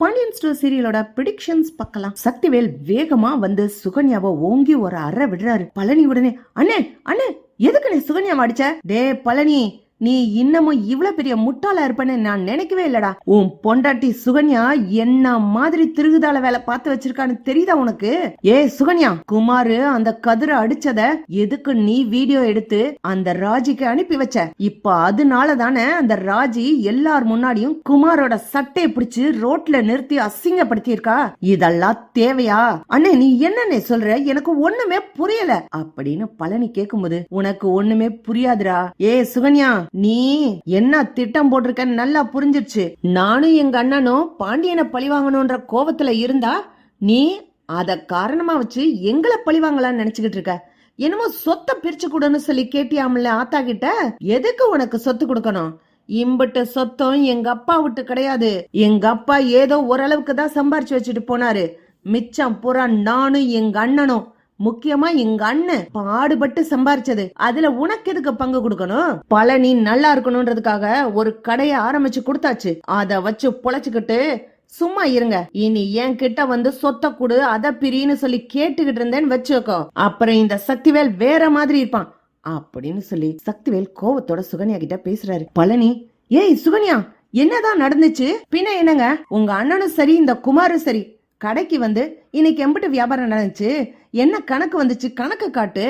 Pandian store சீரியலோட பிரிடிக்ஷன்ஸ் பார்க்கலாம். சக்திவேல் வேகமா வந்து சுகன்யாவை ஓங்கி ஒரு அறை விடுறாரு. பழனி உடனே அண்ணே அண்ணே எதுக்கு நீ சுகன்யா அடிச்ச? டே பழனி நீ இன்னமும் இவ்ளோ பெரிய முட்டாளா இருப்பேன்னு நான் நினைக்கவே இல்லடா. உன் பொண்டாட்டி சுகன்யா என்ன மாதிரி திருகுதால வேலை பார்த்து வச்சிருக்கான்னு தெரியுதா உனக்கு? ஏ சுகன்யா குமாரு அந்த கதிர அடிச்சத எதுக்கு நீ வீடியோ எடுத்து அந்த ராஜிக்கு அனுப்பி வச்ச? இப்ப அதனால தானே அந்த ராஜி எல்லார் முன்னாடியும் குமாரோட சட்டையை பிடிச்சு ரோட்ல நிறுத்தி அசிங்கப்படுத்தி இருக்கா இதெல்லாம் தேவையா? அண்ணே நீ என்னன்னு சொல்ற? எனக்கு ஒண்ணுமே புரியல. அப்படின்னு பழனி கேக்கும்போது உனக்கு ஒண்ணுமே புரியாதுடா. ஏ சுகன்யா நீ என்ன திட்டம் போட்டிருக்க நல்லா புரிஞ்சிருச்சு. நானும் எங்க அண்ணனும் பாண்டியனை பழி கோபத்துல இருந்தா நீ அத காரணமா வச்சு எங்களை பழி வாங்கலாம்னு நினைச்சுக்கிட்டு இருக்க. என்னமோ சொத்தை பிரிச்சு கொடுன்னு சொல்லி கேட்டியாமல ஆத்தா கிட்ட? எதுக்கு உனக்கு சொத்து கொடுக்கணும்? இம்பட்டு சொத்தம் எங்க அப்பா விட்டு கிடையாது. எங்க அப்பா ஏதோ ஓரளவுக்கு தான் சம்பாரிச்சு வச்சுட்டு போனாரு. மிச்சம் புறா நானும் எங்க அண்ணனும். முக்கியமா எங்க அண்ணன் பாடுபட்டு சம்பாரிச்சது. அதுல உனக்கு எதுக்கு பங்கு கொடுக்கணும்? பழனி நல்லா இருக்கணும்ன்றதுக்காக ஒரு கடையை ஆரம்பிச்சு கொடுத்தாச்சு. அத வச்சு பொழைச்சுக்கிட்டு சும்மா இருங்க. இனி என் கிட்ட வந்து சொத்த கொடு அத பிரின்னு சொல்லி கேட்டுக்கிட்டு இருந்தேன்னு வச்சுக்கோ. அப்புறம் இந்த சக்திவேல் வேற மாதிரி இருப்பான். அப்படின்னு சொல்லி சக்திவேல் கோவத்தோட சுகன்யா கிட்ட பேசுறாரு. பழனி ஏய் சுகன்யா என்னதான் நடந்துச்சு? பின்ன என்னங்க? உங்க அண்ணனும் சரி இந்த குமாரும் சரி. கடைக்கு வந்து இன்னைக்கு எம்பிட்டு வியாபாரம் நடந்துச்சு. என்ன கணக்கு வந்துச்சு? கணக்கு காட்டு.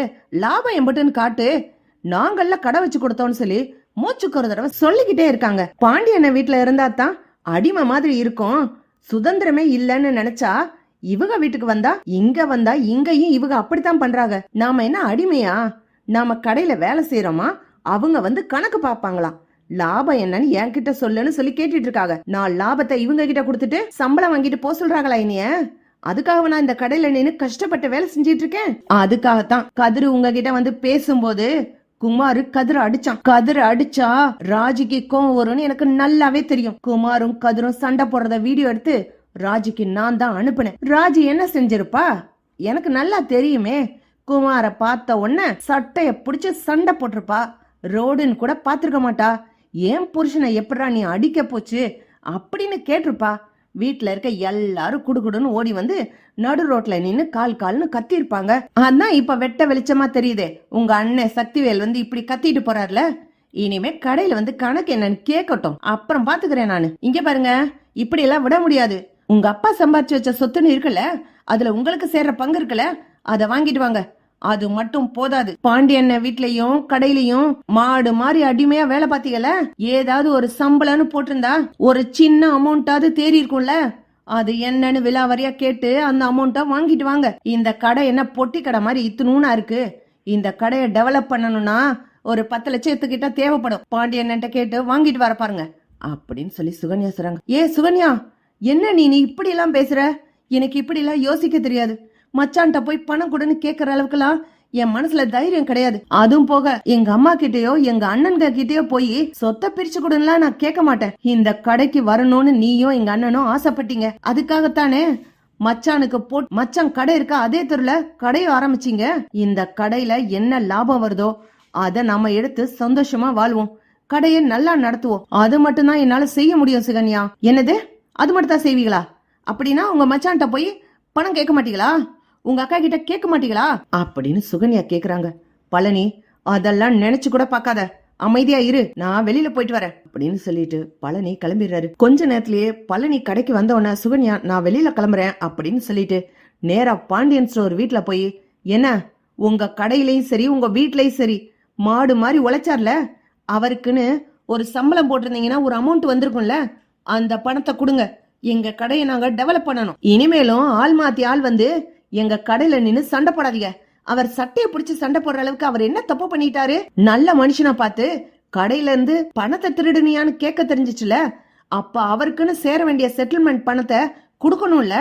லாபம் எம்பட்டுன்னு காட்டு. நாங்கள்ல கடை வச்சு கொடுத்தோம்னு சொல்லி மூச்சுக்கு ஒரு தடவை சொல்லிக்கிட்டே இருக்காங்க. பாண்டியண்ண வீட்டுல இருந்தா தான் அடிமை மாதிரி இருக்கும். சுதந்திரமே இல்லைன்னு நினைச்சா இவங்க வீட்டுக்கு வந்தா இங்க வந்தா இங்கேயும் இவங்க அப்படித்தான் பண்றாங்க. நாம என்ன அடிமையா? நாம கடையில வேலை செய்யறோமா அவங்க வந்து கணக்கு பார்ப்பாங்களாம். லாபம் என்னன்னு என்கிட்ட சொல்லுன்னு சொல்லி கேட்டுட்டு இருக்காங்க. நான் லாபத்தை இவங்க கிட்ட கொடுத்துட்டு சம்பளம் வாங்கிட்டு போக சொல்றாங்களா இனிய? அதுக்காக நான் இந்த கடையில நின்னு கஷ்டப்பட்டு வேலை செஞ்சிட்டு இருக்கேன் அதுக்காகத்தான் கதிரு உங்ககிட்ட வந்து பேசும்போது குமாரு கதிர அடிச்சான். கதிர அடிச்சா ராஜிக்கு கோவம் வரும்னு எனக்கு நல்லாவே தெரியும். குமாரும் கதிரும் சண்டை போடுறத வீடியோ எடுத்து ராஜிக்கு நான் தான் அனுப்புனேன். ராஜி என்ன செஞ்சிருப்பா? எனக்கு நல்லா தெரியுமே. குமார பார்த்த உடனே சட்டைய பிடிச்சு சண்டை போட்டிருப்பா. ரோடுன்னு கூட பாத்திருக்க மாட்டா. ஏன் புருஷனை எப்படா நீ அடிக்க போச்சு? அப்படின்னு கேட்டிருப்பா. வீட்டில் இருக்க எல்லாரும் குடுகுடுன்னு ஓடி வந்து நடு ரோட்ல நின்னு கால் கால்னு கத்திருப்பாங்க அதான் இப்ப வெட்ட வெளிச்சமா தெரியுதே. உங்க அண்ணன் சக்திவேல் வந்து இப்படி கத்திட்டு போறாருல. இனிமே கடையில வந்து கணக்கு என்னன்னு கேட்கட்டும். அப்புறம் பாத்துக்கிறேன் நானு. இங்க பாருங்க. இப்படி எல்லாம் விட முடியாது. உங்க அப்பா சம்பாதிச்சு வச்ச சொத்துன்னு இருக்குல்ல அதுல உங்களுக்கு சேர்ற பங்கு இருக்குல்ல அதை வாங்கிட்டு வாங்க. அது மட்டும் போதாது. பாண்டியண்ண வீட்லயும் கடையிலயும் மாடு மாதிரி அடிமையா வேலை பாத்தீங்கல்ல ஏதாவது ஒரு சம்பளம்னு போட்டிருந்தா ஒரு சின்ன அமௌண்ட்டாவது தேறி இருக்கும்ல அது என்னன்னு விலாவரியா கேட்டு அந்த அமௌண்ட்டை வாங்கிட்டு வாங்க. இந்த கடை என்ன பொட்டி கடை மாதிரி இத்துணும்னா இருக்கு. இந்த கடையை டெவலப் பண்ணணும்னா ஒரு பத்து லட்சத்துக்கிட்ட தேவைப்படும். பாண்டியன்ட்ட கேட்டு வாங்கிட்டு வர பாருங்க. அப்படின்னு சொல்லி சுகன்யா சொல்றாங்க. ஏ சுகன்யா என்ன நீ நீ இப்படி எல்லாம் பேசுற? எனக்கு இப்படி எல்லாம் யோசிக்க தெரியாது. மச்சான்ட்ட போய் பணம் கொடுன்னு கேட்கற அளவுக்குலாம் என் மனசுல தைரியம் கிடையாது. அதுவும் போக எங்க அம்மா கிட்டயோ எங்க அண்ணன்க கிட்டயோ போய் சொத்தை பிரிச்சு கொடுன்னுலாம் நான் கேட்க மாட்டேன். இந்த கடைக்கு வரணும்னு நீயும் எங்க அண்ணனும் ஆசைப்பட்டீங்க. அதுக்காகத்தானே மச்சானுக்கு போட் மச்சான் கடை இருக்கா? அதே தெருல கடையை ஆரம்பிச்சீங்க. இந்த கடையில என்ன லாபம் வருதோ அத நாம எடுத்து சந்தோஷமா வாழ்வோம். கடையை நல்லா நடத்துவோம். அது மட்டும்தான் என்னால செய்ய முடியும் சுகன்யா. என்னது? அது மட்டும் தான் செய்வீங்களா? அப்படின்னா உங்க மச்சான்ட்ட போய் பணம் கேட்க மாட்டீங்களா? உங்க அக்கா கிட்ட கேட்க மாட்டீங்களா? அப்படின்னு சுகன்யா கேக்குறாங்க. பழனி அதெல்லாம் நினைச்சு கூட பார்க்காத. அமைதியா இரு நான் வெளியில போயிட்டு வரேன். அப்படின்னு சொல்லிட்டு பழனி கிளம்பிடுறாரு. கொஞ்ச நேரத்திலேயே பழனி கடைக்கு வந்த உடனே சுகன்யா நான் வெளியில கிளம்புறேன் அப்படின்னு சொல்லிட்டு நேரா பாண்டியன் ஸ்டோர் வீட்டுல போய் என்ன உங்க கடையிலயும் சரி உங்க வீட்லயும் சரி மாடு மாதிரி உழைச்சார்ல? அவருக்குன்னு ஒரு சம்பளம் போட்டிருந்தீங்கன்னா ஒரு அமௌண்ட் வந்திருக்கும்ல? அந்த பணத்தை கொடுங்க. எங்க கடையை நாங்க டெவலப் பண்ணணும். இனிமேலும் ஆள் மாத்தி ஆள் வந்து எங்க கடையில நின்னு சண்டை போடாதீங்க. அவர் சட்டையை பிடிச்சு சண்டை போடுற அளவுக்கு அவர் என்ன தப்பு பண்ணிட்டாரு? நல்ல மனுஷனை பார்த்து கடையில இருந்து பணத்தை திருடுனியான்னு கேட்க தெரிஞ்சிச்சுல? அப்ப அவருக்குன்னு சேர வேண்டிய செட்டில்மெண்ட் பணத்தை கொடுக்கணும்ல?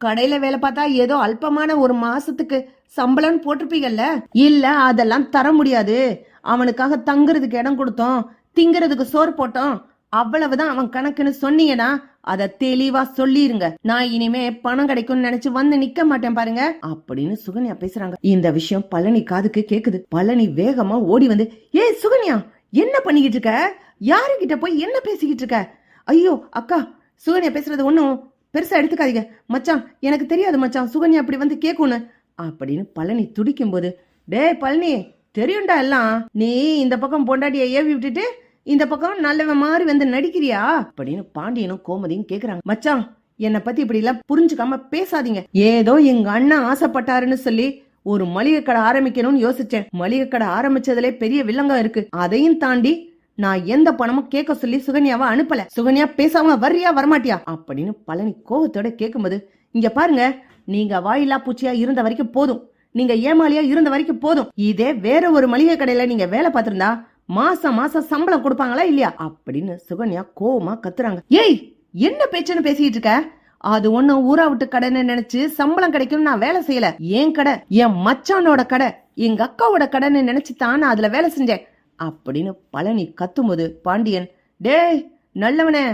கடையில வேலை பார்த்தா ஏதோ அல்பமான ஒரு மாசத்துக்கு சம்பளம் போட்டிருப்பீங்கல்ல? இல்ல அதெல்லாம் தர முடியாது. அவனுக்காக தங்குறதுக்கு இடம் கொடுத்தோம் திங்கிறதுக்கு சோறு போட்டோம். அவ்வளவுதான் அவன் கணக்குன்னு சொன்னீங்கன்னா அத தெளிவா சொல்லிருங்க. நான் இனிமே பணம் கிடைக்கும்னு நினைச்சு வந்து நிக்க மாட்டேன் பாருங்க. அப்படின்னு சுகன்யா பேசுறாங்க. இந்த விஷயம் பழனி காதுக்கு கேக்குது. பழனி வேகமா ஓடி வந்து ஏய் சுகன்யா என்ன பண்ணிக்கிட்டு இருக்க? யாருகிட்ட போய் என்ன பேசிக்கிட்டு இருக்க? ஐயோ அக்கா சுகன்யா பேசுறது ஒண்ணும் பெருசா எடுத்துக்காதீங்க. மச்சான் எனக்கு தெரியாது மச்சான் சுகன்யா அப்படி வந்து கேக்கும்னு. அப்படின்னு பழனி துடிக்கும் போது டேய் பழனி தெரியும்டா எல்லாம். நீ இந்த பக்கம் பொண்டாட்டியை ஏவி விட்டுட்டு இந்த பக்கம் நல்லவன் மாதிரி வந்து நடிக்கிறியா? அப்படின்னு பாண்டியனும் கோமதியும் கேக்குறாங்க. மச்சான் என்னை பத்தி இப்படி எல்லாம் புரிஞ்சுக்காம பேசாதீங்க. ஏதோ எங்க அண்ணன் ஆசைப்பட்டாருன்னு சொல்லி ஒரு மளிகை கடை ஆரம்பிக்கணும்னு யோசிச்சேன். மளிகை கடை ஆரம்பிச்சதுல பெரிய வில்லங்கம் இருக்கு. அதையும் தாண்டி நான் எந்த பணமும் கேட்க சொல்லி சுகன்யாவை அனுப்பல. சுகன்யா பேசாம வர்றியா வரமாட்டியா? அப்படின்னு பழனி கோவத்தோட கேட்கும்போது இங்க பாருங்க நீங்க வாயிலா பூச்சியா இருந்த வரைக்கும் போதும். நீங்க ஏமாளியா இருந்த வரைக்கும் போதும். இதே வேற ஒரு மளிகை கடையில நீங்க வேலை பார்த்திருந்தா மாசம் மாசம் சம்பளம் கொடுப்பாங்களா இல்லையா? அப்படின்னு சுகன்யா கோவமா கத்துறாங்க. ஏய் என்ன பேச்சுன்னு பேசிட்டு இருக்க? அது ஒண்ணும் ஊரா விட்டு கடைன்னு நினைச்சு சம்பளம் கிடைக்கும் நான் வேலை செய்யல. என் கடை? என் மச்சானோட கடை. எங்க அக்காவோட கடைன்னு நினைச்சு தான் நான் அதுல வேலை செஞ்சேன். அப்படின்னு பழனி கத்தும்போது பாண்டியன் டேய் நல்லவனே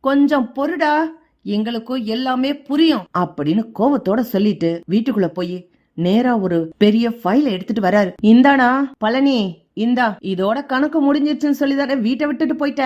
கொஞ்சம் பொருடா எங்களுக்கும் எல்லாமே புரியும். அப்படின்னு கோவத்தோட சொல்லிட்டு வீட்டுக்குள்ள போய் நேரா ஒரு பெரிய ஃபைல் எடுத்துட்டு வராரு. இந்தாடா பழனி இந்தா இதோட கணக்கு முடிஞ்சிருச்சுன்னு சொல்லி தானே வீட்டை விட்டுட்டு போயிட்ட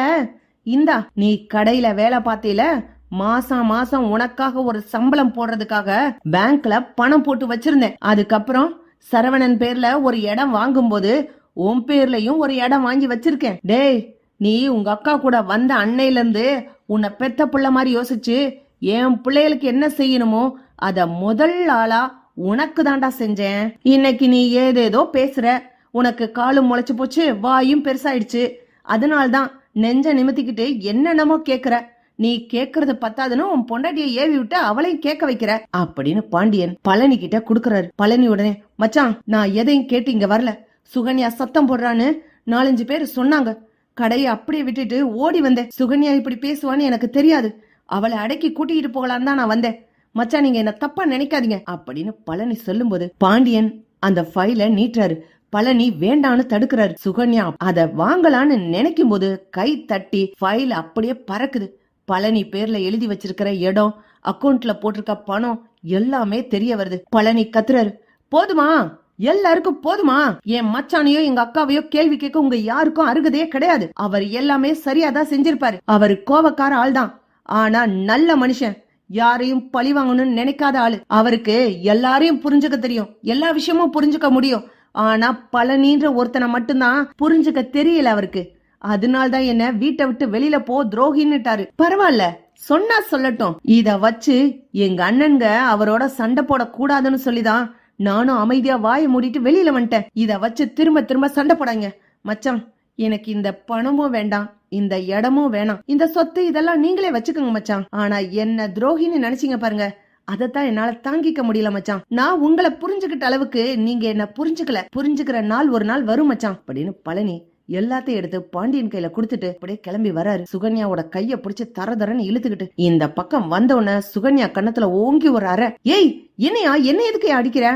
இந்தா நீ கடையில வேலை பார்த்தீல? மாசம் மாசம் உனக்காக ஒரு சம்பளம் போடுறதுக்காக பேங்க்ல பணம் போட்டு வச்சிருந்தேன். அதுக்கப்புறம் சரவணன் பேர்ல ஒரு இடம் வாங்கும்போது உன் பேர்லயும் ஒரு இடம் வாங்கி வச்சிருக்கேன். டேய் நீ உங்க அக்கா கூட வந்த அன்னையில இருந்து உன்னை பெத்த புள்ள மாதிரி யோசிச்சு என் பிள்ளைகளுக்கு என்ன செய்யணுமோ அத முதல் ஆளா உனக்கு தாண்டா செஞ்சேன். இன்னைக்கு நீ ஏதேதோ பேசுற. உனக்கு காலும் முளைச்சு போச்சு வாயும் பெருசாயிடுச்சு. அதனால்தான் நெஞ்ச நிமித்திக்கிட்டு என்னென்னமோ கேக்குற. நீ கேக்குறது பத்தாதுன்னு உன் பொண்டாட்டிய ஏவி விட்டு அவளையும் கேட்க வைக்கிற. அப்படின்னு பாண்டியன் பழனி கிட்ட குடுக்கறாரு. பழனி உடனே மச்சான் நான் எதையும் கேட்டு இங்க வரல. சுகன்யா சத்தம் போடுறான்னு நாலஞ்சு பேர் சொன்னாங்க. கடையை அப்படியே விட்டுட்டு ஓடி வந்தேன். சுகன்யா இப்படி பேசுவான்னு எனக்கு தெரியாது. அவளை அடக்கி கூட்டிகிட்டு போகலான்னு தான் நான் வந்தேன். மச்சான் நீங்க என்ன தப்பா நினைக்காதீங்க. அப்படின்னு பழனி சொல்லும்போது பாண்டியன் அந்த ஃபைல நீட்டுறாரு. பழனி வேண்டான்னு தடுக்கிறாரு. சுகன்யா அத வாங்கலான்னு நினைக்கும் போது கை தட்டி ஃபைல் அப்படியே பறக்குது. பழனி பேர்ல எழுதி வச்சிருக்கிற இடம் அக்கவுண்ட்ல போட்டிருக்க பணம் எல்லாமே தெரிய வருது. பழனி கத்துறாரு. போதுமா? எல்லாருக்கும் போதுமா? என் மச்சானையோ எங்க அக்காவையோ கேள்வி கேட்க உங்க யாருக்கும் அருகதையே கிடையாது. அவர் எல்லாமே சரியாதான் செஞ்சிருப்பாரு. அவர் கோவக்கார ஆள்தான். ஆனா நல்ல மனுஷன். யாரையும் பழி வாங்கணும்னு நினைக்காத ஆளு. அவருக்கு எல்லாரையும் புரிஞ்சுக்க தெரியும். எல்லா விஷயமும் புரிஞ்சுக்க முடியும். ஆனா பழனின்ற ஒருத்தனை மட்டும்தான் புரிஞ்சுக்க தெரியல அவருக்கு. அதனால்தான் என்ன வீட்டை விட்டு வெளியில போ துரோகின்னுட்டாரு. பரவாயில்ல சொன்னா சொல்லட்டும். இத வச்சு எங்க அண்ணன்க அவரோட சண்டை போட கூடாதுன்னு சொல்லிதான் நானும் அமைதியா வாயை மூடிட்டு வெளியில வந்துட்டேன். இத வச்சு திரும்ப திரும்ப சண்டை போடாங்க. மச்சான் எனக்கு இந்த பணமும் வேண்டாம் இந்த இடமும் வேணாம். இந்த சொத்து இதெல்லாம் நீங்களே வச்சுக்கோங்க மச்சான். ஆனா என்ன துரோகின்னு நினைச்சீங்க பாருங்க. அதைத்தான் என்னால தாங்கிக்க முடியல மச்சான். நான் உங்களை புரிஞ்சுக்கிட்ட அளவுக்கு நீங்க என்ன புரிஞ்சுக்கல. புரிஞ்சுக்கிற நாள் ஒரு நாள் வரும் மச்சான். அப்படின்னு பழனி எல்லாத்தையும் எடுத்து பாண்டியன் கையில கொடுத்துட்டு அப்படியே கிளம்பி வராரு. சுகன்யாவோட கைய புடிச்சு தர தரன்னு இழுத்துக்கிட்டு. இந்த பக்கம் வந்த உடனே சுகன்யா கன்னத்துல ஓங்கி ஒரு அறை. ஏய் என்னையா? என்ன எதுக்கு அடிக்கிற?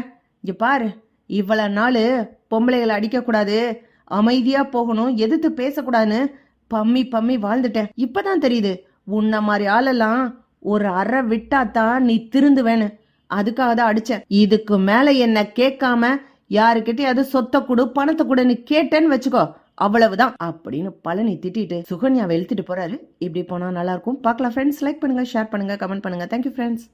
இங்க பாரு இவ்வளவு நாள் பொம்பளைகளை அடிக்க கூடாது அமைதியா போகணும். எதிர்த்து பேசக்கூடாதுன்னு பம்மி பம்மி வாழ்ந்துட்டேன். இப்பதான் தெரியுது உன்ன மாதிரி ஆளெல்லாம் ஒரு அறை விட்டாதான் நீ திருந்துவேன்னு. அதுக்காக தான் அடிச்சேன். இதுக்கு மேல என்ன கேட்காம யாருக்கிட்டயாவது சொத்தை கொடு பணத்தை கொடுன்னு கேட்டேன்னு வச்சுக்கோ. அவ்வளவுதான். அப்படின்னு பழனி திட்டிட்டு சுகன்யாவை எழுத்துட்டு போறாரு. இப்படி போனா நல்லா இருக்கும். பார்க்கலாம் ஃப்ரெண்ட்ஸ் லைக் பண்ணுங்க ஷேர் பண்ணுங்க கமெண்ட் பண்ணுங்க. Thank you friends